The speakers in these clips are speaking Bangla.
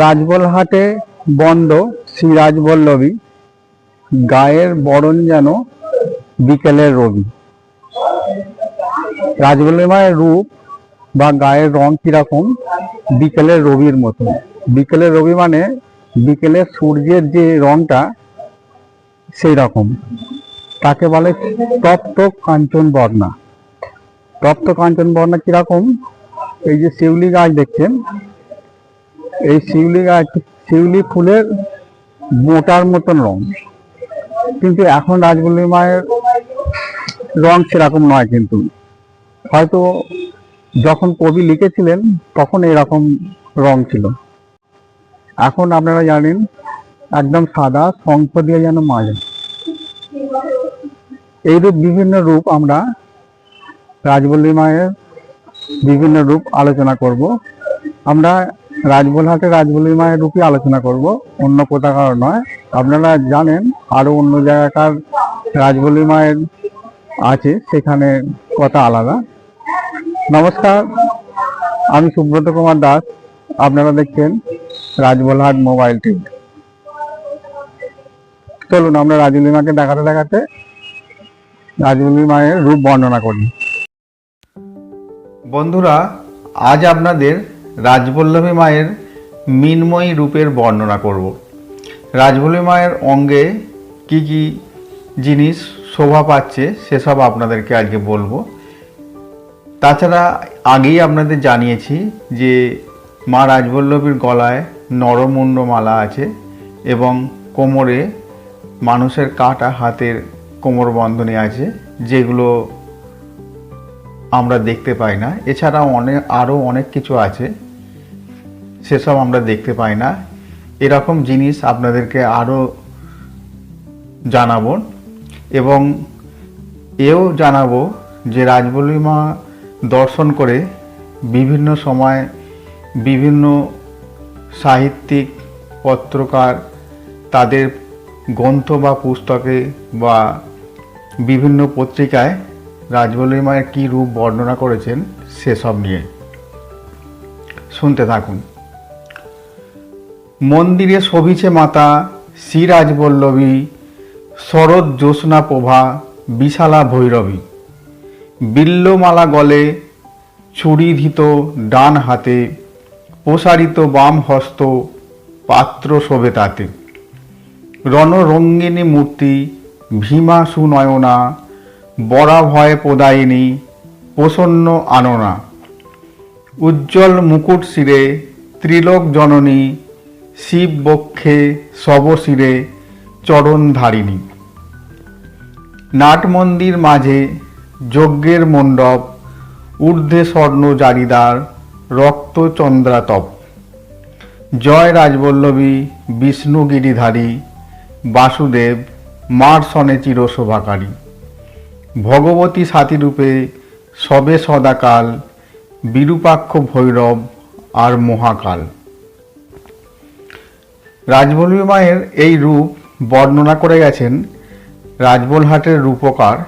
রাজবলহাটে বন্ধ শ্রী রাজবল্লভী। গায়ের বরণ যেন বিকেলের রবি। রাজবল্লভী মায়ের রূপ বা গায়ের রং কীরকম? বিকেলের রবির মতো বিকেলের রবি মানে বিকেলের সূর্যের যে রংটা সেই রকম তাকে বলে তপ্ত কাঞ্চন বর্ণা। তপ্ত কাঞ্চন বর্ণা কীরকম? এই যে শিউলি গাছ দেখছেন এই শিউলি গাছ, শিউলি ফুলের মোটার মতন রং। কিন্তু এখন রাজবল্লী মায়ের রং সেরকম নয় কিন্তু। হয়তো যখন কবি লিখেছিলেন, তখন এরকম রং ছিল। এখন আপনারা জানেন, একদম সাদা, শঙ্খ দিয়ে যেন মাজা এইরূপ বিভিন্ন রূপ আমরা রাজবল্লী মায়ের বিভিন্ন রূপ আলোচনা করব। আমরা রাজবলহাটে রাজবল্লী মায়ের রূপে আলোচনা করব। অন্য কোথাকার নয়। আপনারা জানেন, আরও অন্য জায়গাকার রাজবল্লী মায়ের আছে, সেখানে কথা আলাদা। নমস্কার, আমি সুব্রত কুমার দাস। আপনারা দেখছেন রাজবলহাট মোবাইল টিভি। চলুন, আমরা রাজবল্লী মাকে দেখাতে দেখাতে রাজবল্লী মায়ের রূপ বর্ণনা করি। বন্ধুরা, আজ আপনাদের রাজবল্লভী মায়ের মিনময়ী রূপের বর্ণনা করব। রাজবল্লভী মায়ের অঙ্গে কি কি জিনিস শোভা পাচ্ছে সেসব আপনাদেরকে আজকে বলব। তাছাড়া আগেই আপনাদের জানিয়েছি যে মা রাজবল্লভীর গলায় নরমুণ্ড মালা আছে এবং কোমরে মানুষের কাটা হাতের কোমর বন্ধনী আছে, যেগুলো আমরা দেখতে পাই না। এছাড়াও অনেক আরও অনেক কিছু আছে। সেসব আমরা দেখতে পাই না। এরকম জিনিস আপনাদেরকে আরও জানাব এবং এও জানাব যে রাজবল্লী মা দর্শন করে বিভিন্ন সময় বিভিন্ন সাহিত্যিক, পত্রকার তাদের গ্রন্থ বা পুস্তকে বা বিভিন্ন পত্রিকায় রাজবল্লী মায়ের কী রূপ বর্ণনা করেছেন সেসব নিয়ে। শুনতে থাকুন। মন্দিরে শোভিছে মাতা শ্রী রাজবল্লভী শরৎ জ্যোৎস্না প্রভা, বিশালা ভৈরবী। বিল্লমালা গলে ছুরিধিত ডান হাতে, প্রসারিত বাম হস্ত পাত্র শোভে তাতে। রণরঙ্গিনী মূর্তি ভীমা সুনয়না, বরা ভয় প্রদায়িনী প্রসন্ন আননা। উজ্জ্বল মুকুট শিরে ত্রিলোক জননী শিব বক্ষে শবশিরে চরণধারিণী নাট মন্দির মাঝে যজ্ঞের মণ্ডপ, ঊর্ধ্বে স্বর্ণ জারিদার, রক্ত চন্দ্রাতপ। জয় রাজবল্লভী বিষ্ণুগিরিধারী বাসুদেব, মার সনে চিরশোভাকারী। ভগবতী সাথীরূপে সবে সদাকাল, বিরূপাক্ষ ভৈরব আর মহাকাল। রাজবল্লভী মায়ের এই রূপ বর্ণনা করে গেছেন রাজবলহাটের রূপকার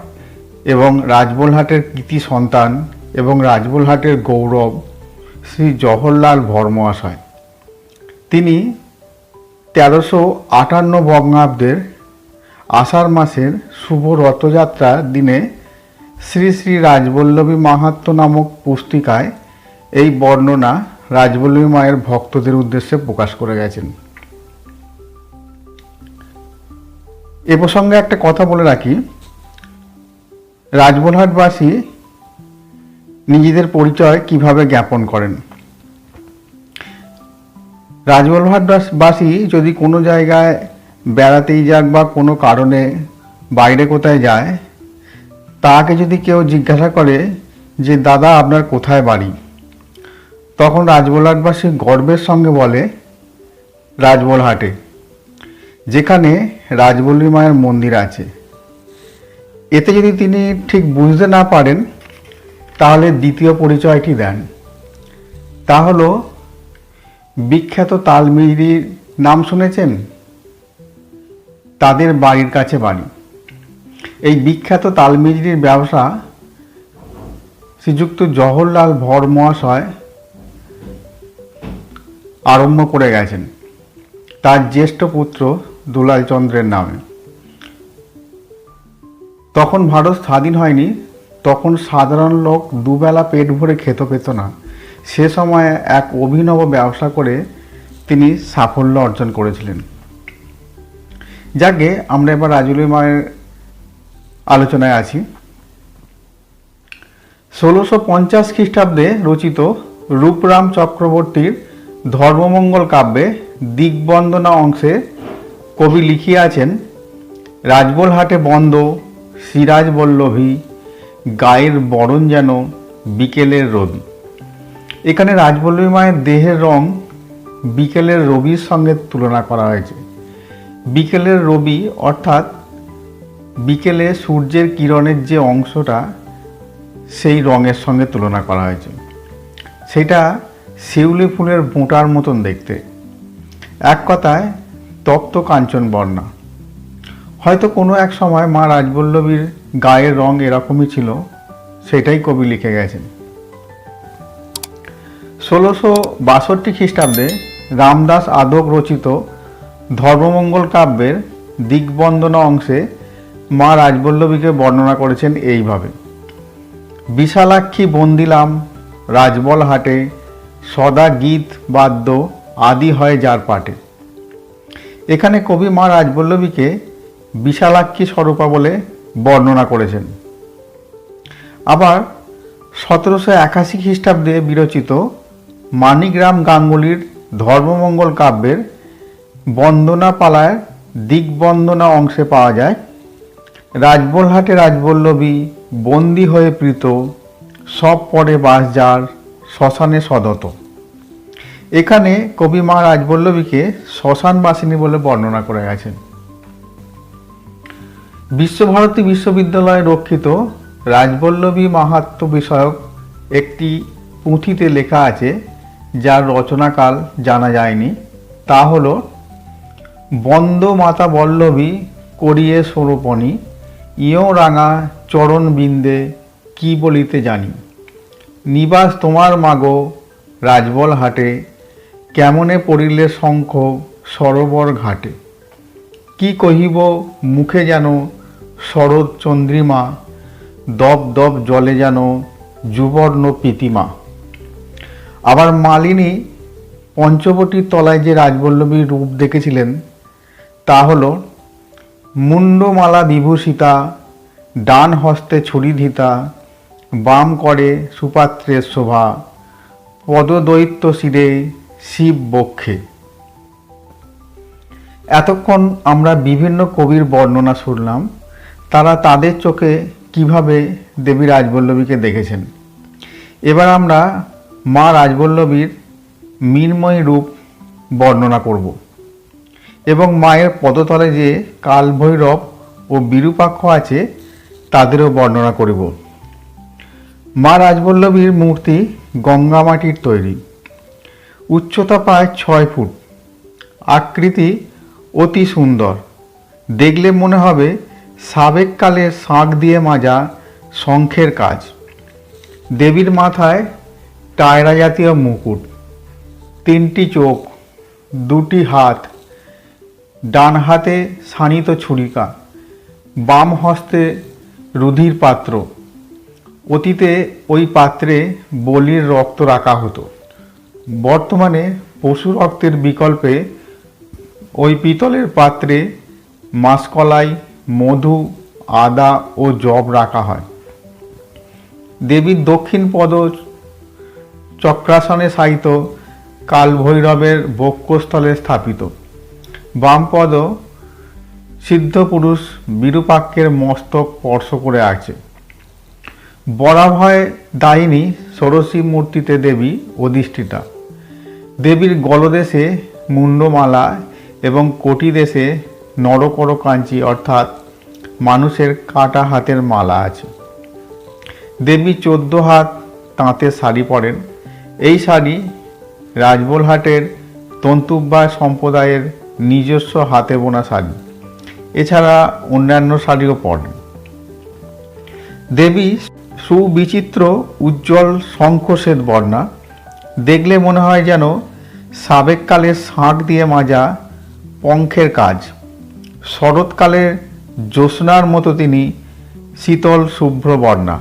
এবং রাজবলহাটের কৃতি সন্তান এবং রাজবলহাটের গৌরব শ্রী জওহরলাল ভর্মহাশয় তিনি তেরোশো আটান্ন বঙ্গাব্দের আষাঢ় মাসের শুভ রথযাত্রার দিনে শ্রী শ্রী রাজবল্লভী মাহাত্ম নামক পুস্তিকায় এই বর্ণনা রাজবল্লভী মায়ের ভক্তদের উদ্দেশ্যে প্রকাশ করে গেছেন। এ প্রসঙ্গে একটা কথা বলে রাখি। রাজবলহাটবাসী নিজেদের পরিচয় কীভাবে জ্ঞাপন করেন? রাজবলহাটবাসী যদি কোনো জায়গায় বেড়াতেই যাক বা কোনো কারণে বাইরে কোথায় যায়, তাকে যদি কেউ জিজ্ঞাসা করে যে, দাদা, আপনার কোথায় বাড়ি? তখন রাজবলহাটবাসী গর্বের সঙ্গে বলে রাজবলহাটে যেখানে রাজবল্লী মায়ের মন্দির আছে। এতে যদি তিনি ঠিক বুঝতে না পারেন, তাহলে দ্বিতীয় পরিচয়টি দেন। তা হলো, বিখ্যাত তালমিরির নাম শুনেছেন? তাদের বাড়ির কাছে বাড়ি। এই বিখ্যাত তালমিজরির ব্যবসা শ্রীযুক্ত জওহরলাল ভর মহাশয় আরম্ভ করে গেছেন। তার জ্যেষ্ঠ পুত্র দুলাল চন্দ্রের নামে। তখন ভারত স্বাধীন হয়নি, তখন সাধারণ লোক দুবেলা পেট ভরে খেতে পেত না। সে সময় এক অভিনব ব্যবসা করে তিনি সাফল্য অর্জন করেছিলেন। যাকে আমরা এবার রাজুলি মায়ের আলোচনায় আছি। ষোলোশো পঞ্চাশ খ্রিস্টাব্দে রচিত রূপরাম চক্রবর্তীর ধর্মমঙ্গল কাব্যে দিগবন্দনা অংশে কবি লিখিয়াছেন রাজবলহাটে বন্ধ, সিরাজ বল্লভী, গায়ের বরণ যেন বিকেলের রবি। এখানে রাজবল্লভী মায়ের দেহের রং বিকেলের রবির সঙ্গে তুলনা করা হয়েছে। বিকেলের রবি অর্থাৎ বিকেলে সূর্যের কিরণের যে অংশটা, সেই রঙের সঙ্গে তুলনা করা হয়েছে। সেটা শিউলি ফুলের বোঁটার মতন দেখতে। এক কথায় তপ্ত কাঞ্চন বর্ণা। হয়তো কোনো এক সময় মা রাজবল্লভীর গায়ের রং এরকমই ছিল, সেটাই কবি লিখে গেছেন। ষোলোশো বাষট্টি খ্রিস্টাব্দে রামদাস আদক রচিত ধর্মমঙ্গল কাব্যের দিগবন্দনা অংশে মা রাজবল্লভীকে বর্ণনা করেছেন এইভাবে। বিশালাক্ষী বন্দিলাম রাজবল হাটে সদা গীত বাদ্য আদি হয় যার পাটে। এখানে কবি মা রাজবল্লভীকে বিশালাক্ষী স্বরূপা বলে বর্ণনা করেছেন। আবার সতেরোশো একাশি খ্রিস্টাব্দে বিরচিত মানিকরাম গাঙ্গুলির ধর্মমঙ্গল কাব্যের বন্দনা পালায় দিগবন্দনা অংশে পাওয়া যায়। রাজবলহাটে রাজবল্লবী বন্দি হয়ে প্রীত, সব পরে বাস যার শ্মশানে সদত। এখানে কবি মা রাজবল্লভীকে শ্মশানবাসিনী বলে বর্ণনা করে গেছেন। বিশ্বভারতী বিশ্ববিদ্যালয়ে রক্ষিত রাজবল্লভী মাহাত্ম্য বিষয়ক একটি পুঁথিতে লেখা আছে, যার রচনাকাল জানা যায়নি। তা হল, বন্দ মাতা বল্লভী করিয়ে স্বরূপণী, ইয়ো রাঙা চরণ বিন্দে কি বলিতে জানি? নিবাস তোমার মাগো রাজবল হাটে কেমনে পড়িলে শঙ্খ সরোবর ঘাটে? কি কহিব মুখে যেন শরৎ চন্দ্রিমা দপ দপ জলে যেন যুবর্ণ প্রীতিমা? আবার মালিনী পঞ্চবটির তলায় যে রাজবল্লভীর রূপ দেখেছিলেন, তা হল মুন্ডমালা বিভূষিতা, ডান হস্তে ছুরিধিতা, বাম করে সুপাত্রের শোভা পদদৈত্য শিরে শিব বক্ষে। এতক্ষণ আমরা বিভিন্ন কবির বর্ণনা শুনলাম। তারা তাদের চোখে কীভাবে দেবী রাজবল্লভীকে দেখেছেন। এবার আমরা মা রাজবল্লভীর মীনময় রূপ বর্ণনা করব এবং মায়ের পদতলে যে কালভৈরব ও বিরূপাক্ষ আছে, তাদেরও বর্ণনা করব। মা রাজবল্লভীর মূর্তি গঙ্গামাটির তৈরি। উচ্চতা প্রায় ছয় ফুট। আকৃতি অতি সুন্দর। দেখলে মনে হবে সাবেককালে শাঁখ দিয়ে মাজা শঙ্খের কাজ। দেবীর মাথায় টায়রা জাতীয় মুকুট। তিনটি চোখ, দুটি হাত, ডান হাতে শানিত ছুরিকা, বাম হস্তে রুধির পাত্র। অতীতে ওই পাত্রে বলির রক্ত রাখা হতো। বর্তমানে পশু রক্তের বিকল্পে ওই পিতলের পাত্রে মাসকলাই, মধু, আদা ও জব রাখা হয়। দেবীর দক্ষিণ পদ চক্রাসনে শায়িত কালভৈরবের বক্ষস্থলে স্থাপিত। বাম পদ সিদ্ধপুরুষ বিরূপাক্ষের মস্তক স্পর্শ করে আছে। বরাভয় দায়িনী ষোড়শী মূর্তিতে দেবী অধিষ্ঠিতা। দেবীর গলদেশে মুন্ডমালা এবং কোটি দেশে নরকর কাঞ্চি অর্থাৎ মানুষের কাটা হাতের মালা আছে। দেবী চোদ্দ হাত তাঁতের শাড়ি পরেন। এই শাড়ি রাজবলহাটের তন্তুব্বা সম্প্রদায়ের নিজস্ব হাতে বোনা শাড়ি। এছাড়া অন্যান্য শাড়িও পরেন। দেবী সুবিচিত্র উজ্জ্বল শঙ্খশ্বেত বর্ণা দেখলে মনে হয় যেন সাবেককালে শাঁখ দিয়ে মাজা পঙ্খের কাজ। শরৎকালের জ্যোৎস্নার মতো তিনি শীতল শুভ্র বর্ণা।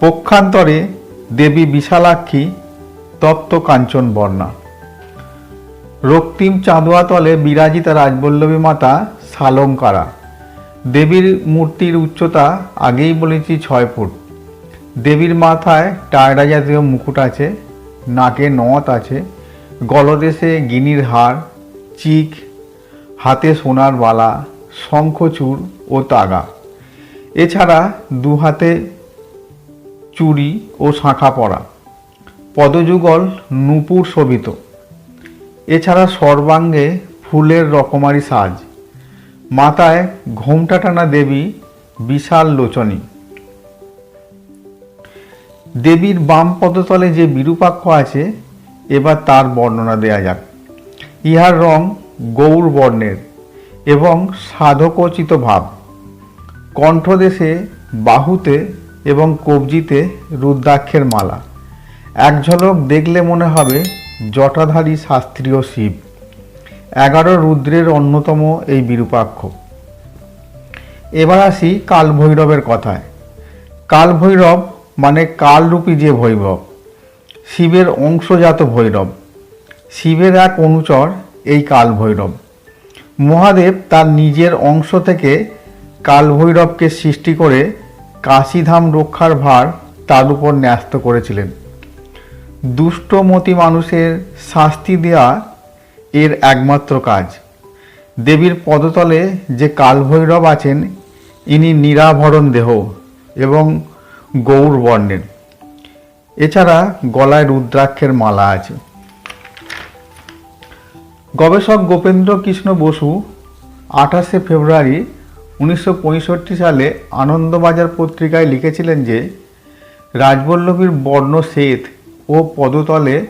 পক্ষান্তরে দেবী বিশালাক্ষী তত্ত্ব কাঞ্চন বর্ণা। রক্তিম চাঁদোয়া তলে বিরাজিতা রাজবল্লভী মাতা সালঙ্কারা। দেবীর মূর্তির উচ্চতা আগেই বলেছি ছয় ফুট। দেবীর মাথায় টায়রা জাতীয় মুকুট আছে নাকে নথ আছে, গলদেশে গিনির হার, চিক, হাতে সোনার বালা শঙ্খচূড় ও তাগা। এছাড়া দু হাতে চুড়ি ও শাঁখা পরা। পদযুগল নূপুর শোভিত। এছাড়া সর্বাঙ্গে ফুলের রকমারি সাজ। মাথায় ঘোমটা টানা দেবী বিশাল লোচনী। দেবীর বাম পদতলে যে বিরূপাক্ষ আছে, এবার তার বর্ণনা দেয়া যাক। ইহার রং গৌর বর্ণের এবং সাধকোচিত ভাব। কণ্ঠদেশে বাহুতে এবং কবজিতে রুদ্রাক্ষের মালা। এক ঝলক দেখলে মনে হবে জটাধারী শাস্ত্রীয় শিব। এগারো রুদ্রের অন্যতম এই বিরূপাক্ষ। এবার আসি কালভৈরবের কথায়। কাল ভৈরব মানে কালরূপী যে ভৈরব শিবের অংশজাত ভৈরব। শিবের এক অনুচর এই কাল ভৈরব মহাদেব তার নিজের অংশ থেকে কাল ভৈরবকে সৃষ্টি করে কাশীধাম রক্ষার ভার তার উপর ন্যস্ত করেছিলেন। দুষ্টমতি মানুষের শাস্তি দেয়া এর একমাত্র কাজ। দেবীর পদতলে যে কালভৈরব আছেন, ইনি নিরাভরণ দেহ এবং গৌর বর্ণের। এছাড়া গলায় রুদ্রাক্ষের মালা আছে। গবেষক গোপেন্দ্র কৃষ্ণ বসু আঠাশে ফেব্রুয়ারি উনিশশো পঁয়ষট্টি সালে আনন্দবাজার পত্রিকায় লিখেছিলেন যে, রাজবল্লভীর বর্ণ শ্বেত ও পদতলে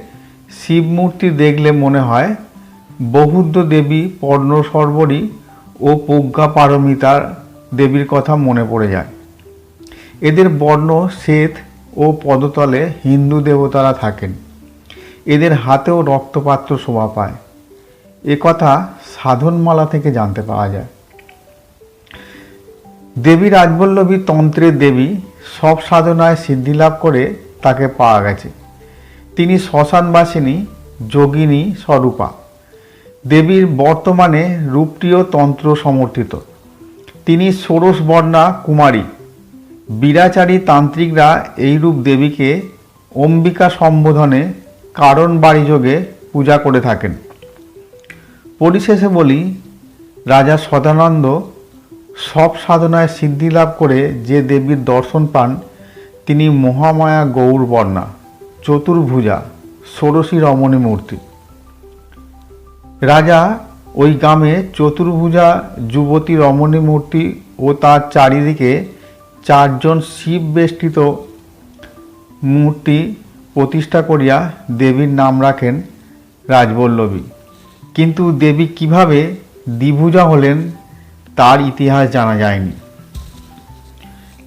শিবমূর্তি দেখলে মনে হয় বৌদ্ধ দেবী পর্ণসর্বরী ও প্রজ্ঞা পারমিতার দেবীর কথা মনে পড়ে যায়। এদের বর্ণ, শ্বেত ও পদতলে হিন্দু দেবতারা থাকেন। এদের হাতেও রক্তপাত্র শোভা পায়। এ কথা সাধনমালা থেকে জানতে পাওয়া যায়। দেবী রাজবল্লভী তন্ত্রের দেবী সব সাধনায় সিদ্ধিলাভ করে তাকে পাওয়া গেছে। তিনি শ্মশানবাসিনী, যোগিনী স্বরূপা। দেবীর বর্তমানে রূপটিও তন্ত্র সমর্থিত। তিনি ষোড়শ বর্ণা কুমারী। বীরাচারী তান্ত্রিকরা এইরূপ দেবীকে অম্বিকা সম্বোধনে কারণ বাড়ি যোগে পূজা করে থাকেন। পরিশেষে বলি, রাজা সদানন্দ সব সাধনায় সিদ্ধি লাভ করে যে দেবীর দর্শন পান, তিনি মহামায়া গৌর বর্ণা চতুর্ভুজা, ষোড়শী রমণী মূর্তি। রাজা ওই গ্রামে চতুর্ভুজা, যুবতী রমণী মূর্তি ও তার চারিদিকে চারজন শিব বেষ্টিত মূর্তি প্রতিষ্ঠা করিয়া দেবীর নাম রাখেন রাজবল্লভী। কিন্তু দেবী কীভাবে দ্বিভুজা হলেন তার ইতিহাস জানা যায়নি।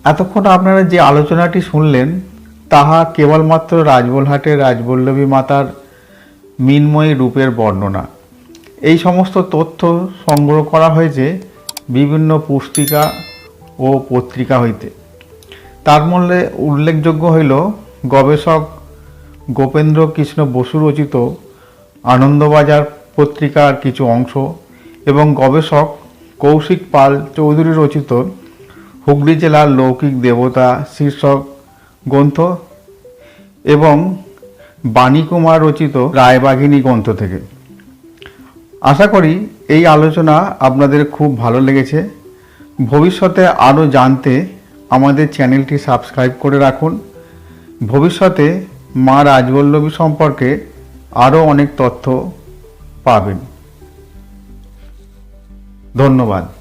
এতক্ষণ আপনারা যে আলোচনাটি শুনলেন, তাহা কেবলমাত্র রাজবলহাটের রাজবল্লভী মাতার মিনময়ী রূপের বর্ণনা। এই সমস্ত তথ্য সংগ্রহ করা হয়েছে বিভিন্ন পুস্তিকা ও পত্রিকা হইতে। তার মধ্যে উল্লেখযোগ্য হইল, গবেষক গোপেন্দ্র কৃষ্ণ বসু রচিত আনন্দবাজার পত্রিকার কিছু অংশ এবং গবেষক কৌশিক পাল চৌধুরী রচিত হুগলি জেলার লৌকিক দেবতা শীর্ষক গ্রন্থ এবং বাণীকুমার রচিত রায়বাঘিনী গ্রন্থ থেকে। আশা করি এই আলোচনা আপনাদের খুব ভালো লেগেছে। ভবিষ্যতে আরও জানতে আমাদের চ্যানেলটি সাবস্ক্রাইব করে রাখুন। ভবিষ্যতে মা রাজবল্লভী সম্পর্কে আরও অনেক তথ্য পাবেন। ধন্যবাদ।